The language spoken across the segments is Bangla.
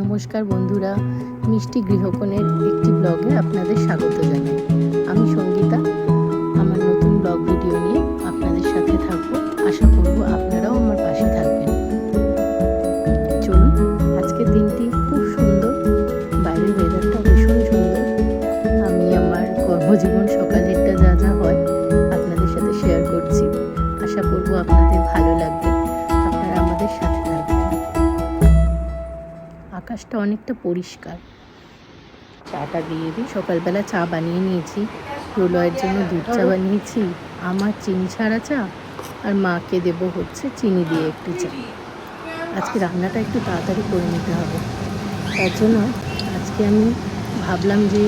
নমস্কার বন্ধুরা, মিষ্টি গৃহকোণের একটি ব্লগে আপনাদের স্বাগত জানাই। আমি সঙ্গীতা, আমার নতুন ব্লগ ভিডিও নিয়ে আপনাদের সাথে থাকব। আশা করব আপনারাও আকাশটা অনেকটা পরিষ্কার। চাটা দিয়ে দিই, সকালবেলা চা বানিয়ে নিয়েছি। প্রলয়ের জন্য দুধ চা বানিয়েছি, আমার চিনি ছাড়া চা, আর মাকে দেব হচ্ছে চিনি দিয়ে একটু চা। আজকে রান্নাটা একটু তাড়াতাড়ি করে নিতে হবে। তার জন্য আজকে আমি ভাবলাম যে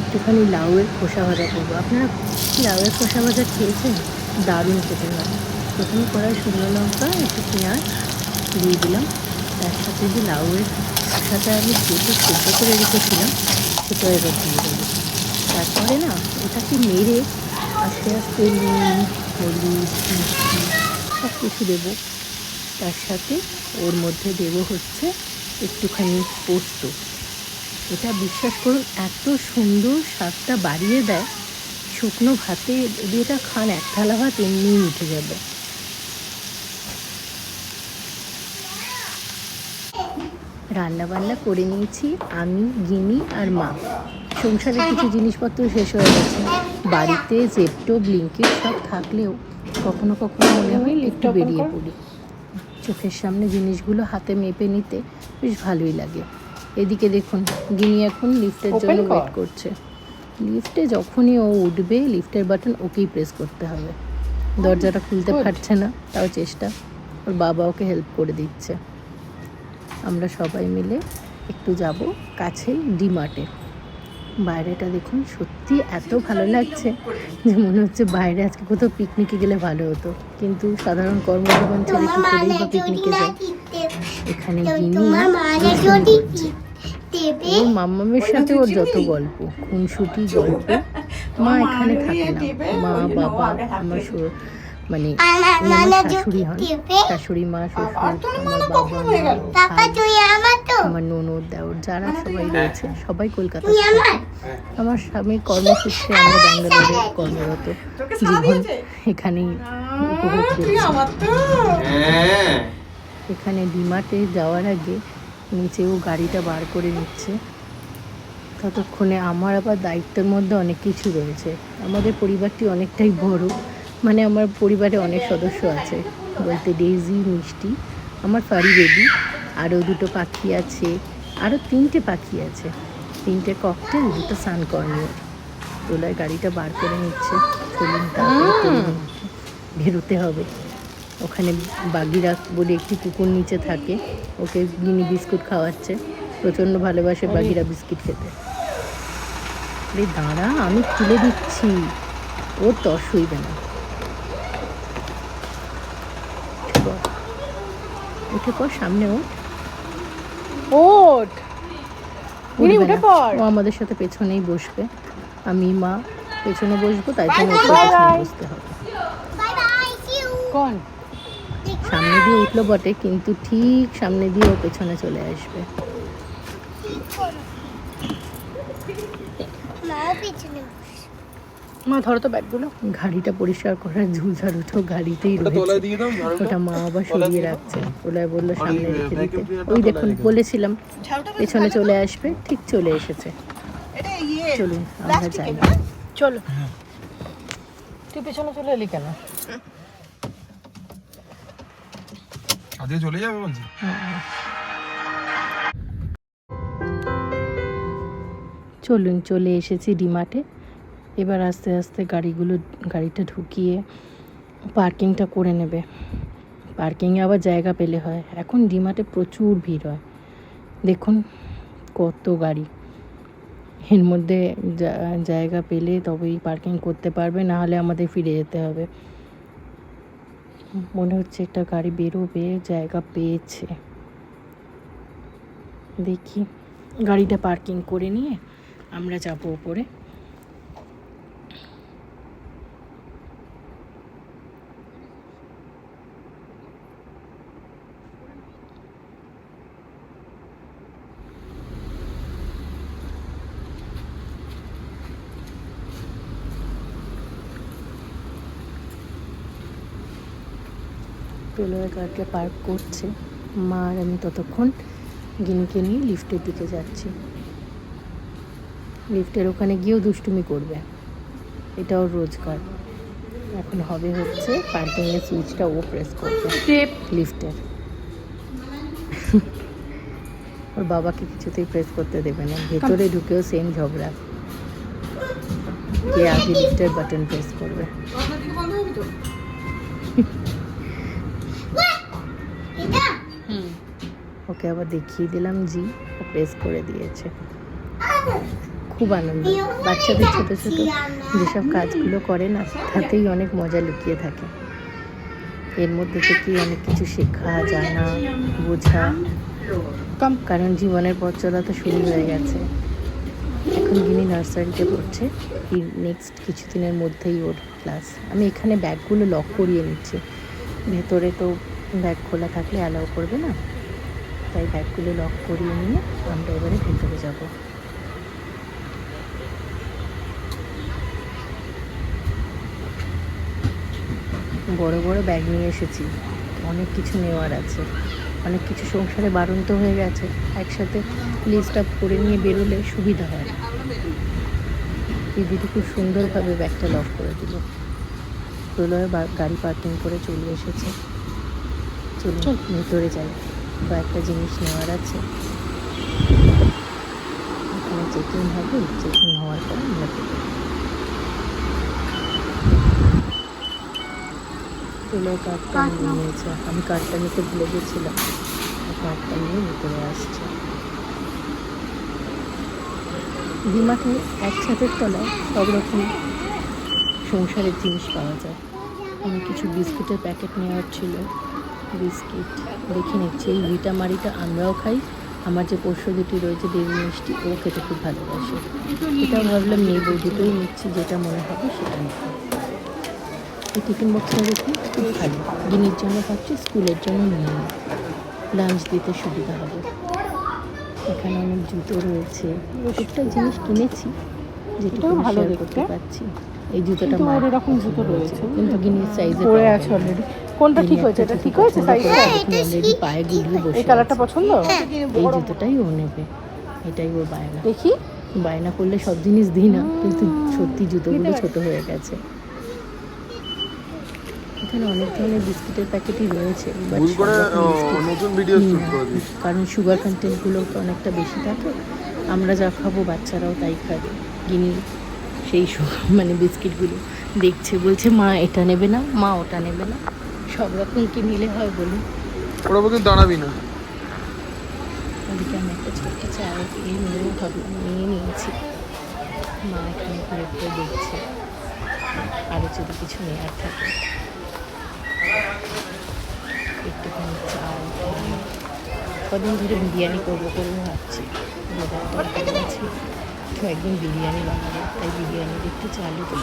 একটুখানি লাউয়ের খোসা ভাজা করব। আপনারা লাউয়ের খোসা ভাজা খেয়েছেন? দারুণ খেতে হয়। প্রথমে কড়াই শুকনো লঙ্কা, একটু পেঁয়াজ দিয়ে দিলাম। তার সাথে যে লাউয়ের খোসাটা আমি কেটে সেদ্ধ করে রেখেছিলাম সেটা এবার দিয়ে দেবো তারপরে না ওটাকে মেরে আস্তে আস্তে নুন, হলুদ, মিষ্টি সব কিছু দেবো। তার সাথে ওর মধ্যে দেবো হচ্ছে একটুখানি পোস্ত। এটা বিশ্বাস করুন, এত সুন্দর স্বাদটা বাড়িয়ে দেয়। শুকনো ভাতে যদি এটা খান এক থালা ভাত এমনিই উঠে যাবে। রান্না বান্না করে নিয়েছি আমি গিনি আর মা। সংসারে কিছু জিনিসপত্র শেষ হয়ে গেছে। বাড়িতে জেপটো ব্লিঙ্কিট সব থাকলেও কখনো কখনো মনে হয় একটু বেরিয়ে পড়ি। চোখের সামনে জিনিসগুলো হাতে মেপে নিতে বেশ ভালোই লাগে। এদিকে দেখুন গিনি এখন লিফটের জন্য ওয়েট করছে। লিফটে যখনই ও উঠবে লিফটের বাটন ওকেই প্রেস করতে হবে। দরজাটা খুলতে পারছে না তাও চেষ্টা। ওর বাবা ওকে হেল্প করে দিচ্ছে। আমরা সবাই মিলে একটু যাব কাছেই ডিমার্টে। বাইরেটা দেখুন সত্যি এত ভালো লাগছে যে মনে হচ্ছে বাইরে আজকে কোথাও পিকনিকে গেলে ভালো হতো। কিন্তু সাধারণ কর্মজীবন ছেড়ে কি করেই বা পিকনিকে যায় এখানে গিনি ওর মাম্মামের সাথে ওর যত গল্প খুনসুটি গল্প মা এখানে থাকে না। মা বাবা আমার মানে শাশুড়ি হন শাশুড়ি মা শ্বশুর আমার হয়ে ননদ দেওর যারা সবাই রয়েছে সবাই কলকাতা আমার? স্বামীর কর্মসূত্রে আমরা ব্যাঙ্গালোরে কর্মরত। জীবন এখানেই উপভোগ হ্যাঁ। এখানে ডিমার্টে যাওয়ার আগে নিচেও গাড়িটা বার করে নিচ্ছে। ততক্ষণে আমার আবার দায়িত্বের মধ্যে অনেক কিছু রয়েছে। আমাদের পরিবারটি অনেকটাই বড়। মানে আমার পরিবারে অনেক সদস্য আছে। বলতে ডেজি মিষ্টি আমার ফারি বেবি আরও দুটো পাখি আছে আরও তিনটে পাখি আছে। তিনটে ককটেল দুটো সানকর্নিয়র তোলায় গাড়িটা বার করে নিচ্ছে। চলুন বেরোতে হবে। ওখানে বাগিরা বলে একটি কুকুর নিচে থাকে। ওকে গিনি বিস্কুট খাওয়াচ্ছে। প্রচণ্ড ভালোবাসে বাগিরা বিস্কিট খেতে। আরে দাঁড়া আমি খুলে দিচ্ছি। ওর তস হইবে না উঠে পড়। উঠে পর সামনে ও ওঠ। গিনি, উঠে পড়। ও আমাদের সাথে পেছনেই বসবে। আমি মা পেছনে বসবো তাই জন্য ওকে পেছনে বসতে হবে। বাই বাই সিউ কোন? সামনে দিয়ে উঠল বটে কিন্তু ঠিক সামনে দিয়ে ও পেছনে চলে আসবে। মাও পিছনে মা ধরো তো ব্যাগগুলো। গাড়িটা পরিষ্কার করার ঝুলঝাড়ু তো গাড়িতেই ওটা রয়েছে। দিয়ে দাও ঝাড়ুটা ওটা মা আবার সরিয়ে রাখছে। ওলাই বলল সামনে রেখে দিতে। ওই দেখুন বলেছিলাম পেছনে চলে আসবে ঠিক চলে এসেছে। ইয়ে চলুন আমরা যাই। চলো। তুই পেছনে চলে এলি কেন? চলে যাবে বলছি? চলুন চলে এসেছি ডিমার্টে। এবার আস্তে আস্তে গাড়িগুলো, গাড়িটা ঢুকিয়ে পার্কিংটা করে নেবে। পার্কিংয়ে আবার জায়গা পেলে হয়। এখন ডিমার্টে প্রচুর ভিড় হয়। দেখুন কত গাড়ি। এর মধ্যে জায়গা পেলে তবেই পার্কিং করতে পারবে না হলে আমাদের ফিরে যেতে হবে। মনে হচ্ছে একটা গাড়ি বেরোবে, জায়গা পেয়েছে। দেখি, গাড়িটা পার্কিং করে নিয়ে আমরা যাব ওপরে। টোলওয়ে গার্ডকে পার্ক করছে। মা আর আমি ততক্ষণ গিনিকে নিয়ে লিফটের দিকে যাচ্ছি। লিফটের ওখানে গিয়েও দুষ্টুমি করবে। এটাও রোজগার। এখন হবে হচ্ছে পার্কিংয়ের সুইচটা ও প্রেস করবে লিফটের। ওর বাবাকে কিছুতেই প্রেস করতে দেবে না। ভেতরে ঢুকেও সেম ঝগড়া। কে আগে লিফটের বাটন প্রেস করবে? ওকে আবার দেখিয়ে দিলাম, জি, ও প্রেস করে দিয়েছে। খুব আনন্দ। বাচ্চাদের ছোটো ছোটো যেসব কাজগুলো করে না, তাতেই অনেক মজা লুকিয়ে থাকে। এর মধ্যে থেকেই অনেক কিছু শেখা, জানা, বোঝা। কম, কারণ জীবনের পথ চলা তো শুরু হয়ে গেছে। এখন গিনি নার্সারিতে পড়ছে। নেক্সট কিছুদিনের মধ্যেই ওর ক্লাস আমি এখানে ব্যাগগুলো লক করিয়ে নিচ্ছি। ভেতরে তো ব্যাগ খোলা থাকলে অ্যালাউ করবে না? তাই ব্যাগগুলো লক করিয়ে নিয়ে আমরা এবারে ভেতরে যাব। বড় বড় ব্যাগ নিয়ে এসেছি। অনেক কিছু নেওয়ার আছে। অনেক কিছু সংসারে বারণ তো হয়ে গেছে। একসাথে লিস্ট আপ করে নিয়ে বেরোলে সুবিধা হয়। এই দিদি খুব সুন্দরভাবে ব্যাগটা লক করে দিল। প্রলয় গাড়ি পার্কিং করে চলে এসেছে। চলুন ভেতরে যাই। কয়েকটা জিনিস নেওয়ার আছে। এখানে চেকিং হবে চেকিং হওয়ার পর আমরা। প্রলয় কার্ডটা নিয়ে নিয়েছে। আমি কার্ডটা নিতে ভুলে গেছিলাম। কার্ডটা নিয়ে ভেতরে আসছে। ডিমার্টে এক ছাদের তলায় সব রকম সংসারের জিনিস পাওয়া যায়। আমি কিছু বিস্কুটের প্যাকেট নেওয়ার ছিল। বিস্কিট। দেখে নিচ্ছি এই ভিটা মারিটা আমরাও খাই। আমার যে পোষ্য দুটি রয়েছে দেবী মিষ্টি ও খেতে খুব ভালোবাসে। এটা ভাবলাম নেব দুটোই নিচ্ছি যেটা মনে হবে সেটা নেব এই টিফিন বক্সটা দেখি খুব ভালো। দিনের জন্য ভাবছি স্কুলের জন্য নিয়ে নিই। লাঞ্চ দিতে সুবিধা হবে। এখানে অনেক জুতো রয়েছে। প্রত্যেকটা জিনিস কিনেছি যেটা ভালো দেখতে। করতে পারছি। এই জুতোটা এরকম জুতো রয়েছে, কিন্তু গিনির সাইজে পরে আছে অলরেডি কোনটা ঠিক হয়েছে? এটা ঠিক হয়েছে সাইজটা অলরেডি পায়ে বসে এই কালারটা পছন্দ? এই জুতোটাই ও নেবে। এটাই ওর বায়না। দেখি। বায়না করলে সব জিনিস দিই না কিন্তু সত্যি জুতোগুলো ছোট হয়ে গেছে। এখানে অনেক ধরনের বিস্কিটের প্যাকেটই রয়েছে ও, কারণ সুগার কন্টেন্টগুলো তো অনেকটা বেশি থাকে। আমরা যা খাব বাচ্চারাও তাই খাবে। গিনি সেই সু- মানে বিস্কিটগুলো দেখছে বলছে মা এটা নেবে না মা ওটা নেবে না। সব রকম কি নিলে হয় বলুন? ওরা কিন্তু দাঁড়াবি না। ওদিকে আমি একটা ছোট্ট চায় খেয়ে নিয়েও ভাবলাম নিয়ে নিয়েছি। মা এখানে ঘুরে ঘুরে দেখছে। আরও যদি কিছু নেওয়ার থাকে। একটুখানি খেয়ে কদিন ধরে বিরিয়ানি করব করব ভাবছি। তো একদিন বিরিয়ানি বানাবো। তাই বিরিয়ানির একটু চালু করে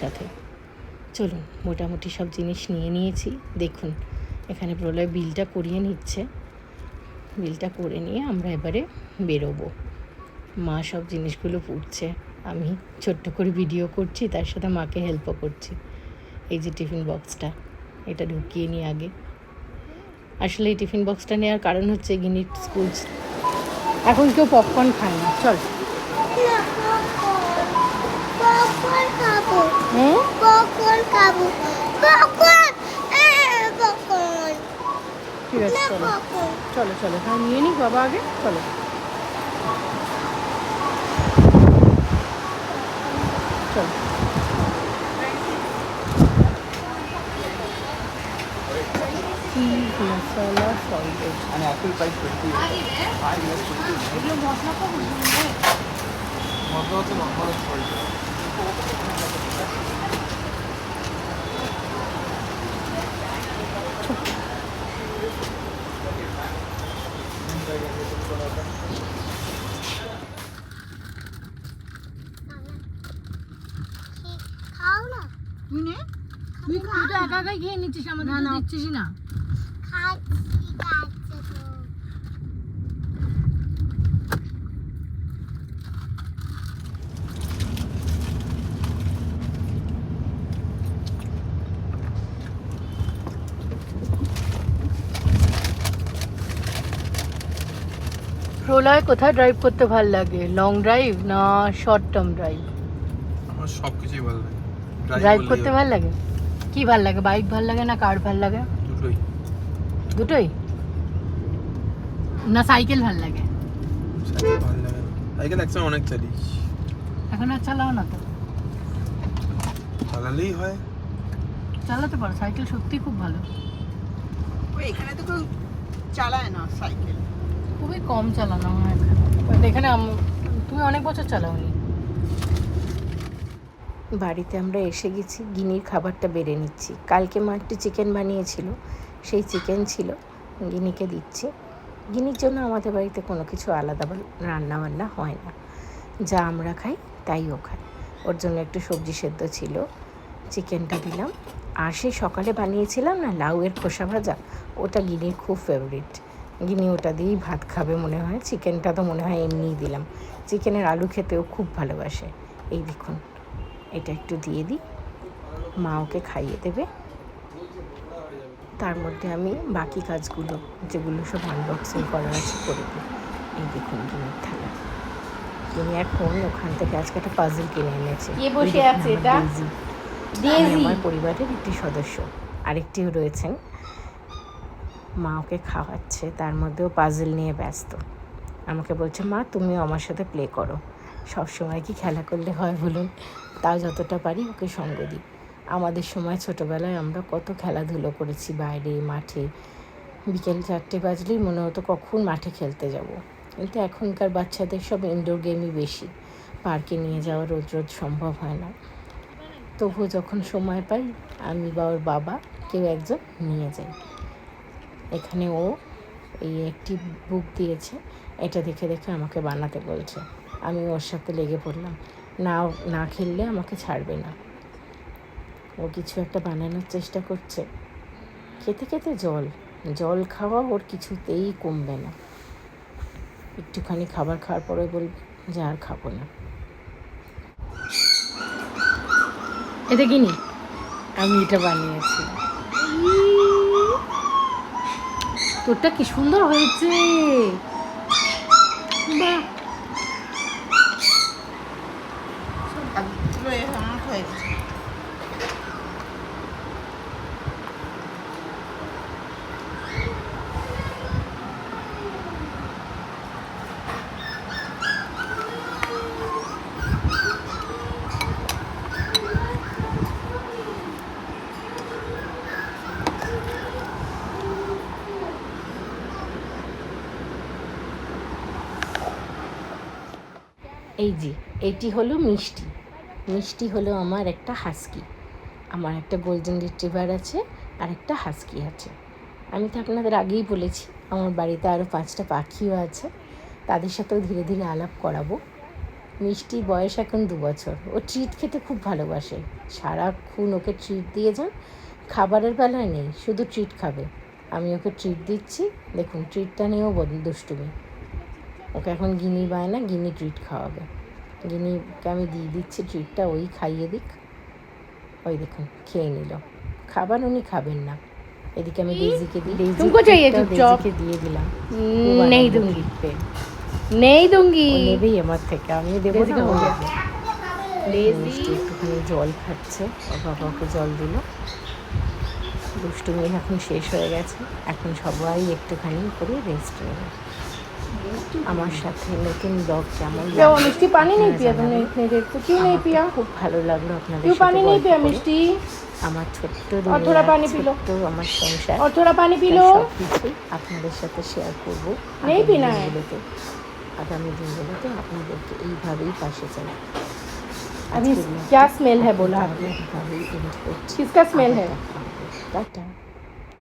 সাথে চলুন, মোটামুটি সব জিনিস নিয়ে নিয়েছি। দেখুন, এখানে প্রলয় বিলটা করিয়ে নিচ্ছে। বিলটা করে নিয়ে আমরা এবারে বেরোবো। মা সব জিনিসগুলো পুড়ছে আমি ছোট্ট করে ভিডিও করছি, তার সাথে মাকে হেল্পও করছি। এই যে টিফিন বক্সটা, এটা ঢুকিয়ে নিই আগে। আসলে এই টিফিন বক্সটা নেওয়ার কারণ হচ্ছে গিনিট স্কুল এখন কেউ পপকর্ন খায় না। চল পপকর্ন খাব হুম খাব? পপকর্ন ঠিক আছে চলো। চলো চলো হ্যাঁ নিয়ে নিক বাবা আগে চলো। চলো। মশলা সল্টেড মানে অ্যাপেল প্রাইস টোয়েন্টি এগুলো মশলা তো মজা হচ্ছে নর্মাল নিচ্ছিস আমাদের না দিচ্ছিস না। প্রলয় কোথায় ড্রাইভ করতে ভালো লাগে? লং ড্রাইভ না শর্ট টার্ম ড্রাইভ আমার সবকিছুই ভালো লাগে। ড্রাইভ করতে ভালো লাগে? কি ভালো লাগে? বাইক ভালো লাগে না কার ভালো লাগে? দুটোই। দুটোই? না সাইকেল ভালো লাগে? সাইকেল ভালো লাগে সাইকেল একসময় অনেক চালিয়েছি এখন আর চালাও না তো। চালালেই হয়। চালাতে পারো সাইকেল সত্যি খুব ভালো। ওই এখানে তো কেউ চালায় না সাইকেল খুবই কম চালানো হয় এখানে। এখানে তুমি অনেক বছর চালাওনি। বাড়িতে আমরা এসে গেছি, গিনির খাবারটা বেড়ে নিচ্ছি। কালকে মা একটু চিকেন বানিয়েছিল, সেই চিকেন ছিল, গিনিকে দিচ্ছি। গিনির জন্য আমাদের বাড়িতে কোনো কিছু আলাদা রান্না বান্না হয় না। যা আমরা খাই, তাই ও খায়। ওর জন্য একটু সবজি সেদ্ধ ছিল, চিকেনটা দিলাম। আর সেই সকালে বানিয়েছিলাম না, লাউয়ের খোসা ভাজা, ওটা গিনির খুব ফেভারিট গিনি ওটা দিয়েই ভাত খাবে মনে হয়, চিকেনটা তো মনে হয় এমনিই দিলাম। চিকেনের আলু খেতেও খুব ভালোবাসে। এই দেখুন। এটা একটু দিয়ে দিই। মা ওকে খাইয়ে দেবে। তার মধ্যে আমি বাকি কাজগুলো যেগুলো সব আনবক্সিং করা আছে করে দিই। এই দেখুন গিনির থালা। গিনি এখন ওখান থেকে আজকে একটা পাজল কিনে এনেছে। বসে আছে এটা? আমার পরিবারের একটি সদস্য। আরেকটিও রয়েছেন। মা ওকে খাওয়াচ্ছে তার মধ্যেও পাজল নিয়ে ব্যস্ত। আমাকে বলছে মা তুমিও আমার সাথে প্লে করো। সব সময় কি খেলা করলে হয় বলুন? তাও যতটা পারি ওকে সঙ্গ দিই। আমাদের সময় ছোটোবেলায় আমরা কত খেলাধুলো করেছি বাইরে, মাঠে। বিকেল চারটে বাজলেই মনে হতো কখন মাঠে খেলতে যাব। কিন্তু এখনকার বাচ্চাদের সব ইনডোর গেমই বেশি। পার্কে নিয়ে যাওয়া রোজ রোজ সম্ভব হয় না। তবুও যখন সময় পাই, আমি বা ওর বাবা কেউ একজন নিয়ে যাই। এখানে ও এই একটি বুক দিয়েছে। এটা দেখে দেখে আমাকে বানাতে বলছে। আমি ওর সাথে লেগে পড়লাম। না না খেললে আমাকে ছাড়বে না। ও কিছু একটা বানানোর চেষ্টা করছে। খেতে খেতে জল জল খাওয়া ওর কিছুতেই কমবে না। একটুখানি খাবার খাওয়ার পরে বলবে, যে আর খাব না। এটা কিনি আমি এটা বানিয়েছি। তোরটা কি সুন্দর হয়েছে। বাহ! এই যে এটি হলো মিষ্টি। মিষ্টি হলো আমার একটা হাস্কি আমার একটা গোল্ডেন রিট্রিভার আছে, আর একটা হাস্কি আছে। আমি তো আপনাদের আগেই বলেছি, আমার বাড়িতে আরও পাঁচটা পাখিও আছে। তাদের সাথেও ধীরে ধীরে আলাপ করাবো। মিষ্টির বয়স এখন দু বছর। ও ট্রিট খেতে খুব ভালোবাসে। সারাক্ষণ ওকে ট্রিট দিয়ে যান। খাবারের বেলায় নেই, শুধু ট্রিট খাবে। আমি ওকে ট্রিট দিচ্ছি। দেখুন ট্রিটটা নিয়েও দুষ্টুমি। ওকে এখন গিনি বায় না গিনি ট্রিট খাওয়াবে। যিনি আমি দিয়ে দিচ্ছি ট্রিটটা ওই খাইয়ে দিক। ওই দেখুন খেয়ে নিল। খাবার উনি খাবেন না। এদিকে আমি ডেজিকে দিই। ডেজিকে দিয়ে দিলাম। নেই দুঙ্গি। নেই দুঙ্গি। নেবে আমার থেকে। আমি দেবো না। একটুখানি জল খাচ্ছে। বাবা ওকে জল দিল। দুষ্টুমি এখন শেষ হয়ে গেছে। এখন সবাই একটুখানি করে রেস্ট নেবে। আমার সাথে নতুন ব্লগ কেমন क्या वो লাগলো मिष्टी पानी नहीं पिया জানাবেন। तुमने इतने देर से क्यों नहीं আমার पिया খুব ভালো লাগলো আপনাদের क्यों সাথে पानी नहीं গল্প पिया করে। मिष्टी আমার ছোট্ট और थोड़ा দুনিয়া, पानी पी लो। ছোট্ট আমার সংসার और थोड़ा पानी पी তাই लो সবকিছু আপনাদের সাথে শেয়ার করবো নেই আগামী পিনা है। দিনগুলোতে আগামী দিনগুলোতে আপনাদেরকে এইভাবেই পাশে চাই अभी क्या स्मेल है बोला आपने এইভাবেই end করছি। किसका स्मेल है টাটা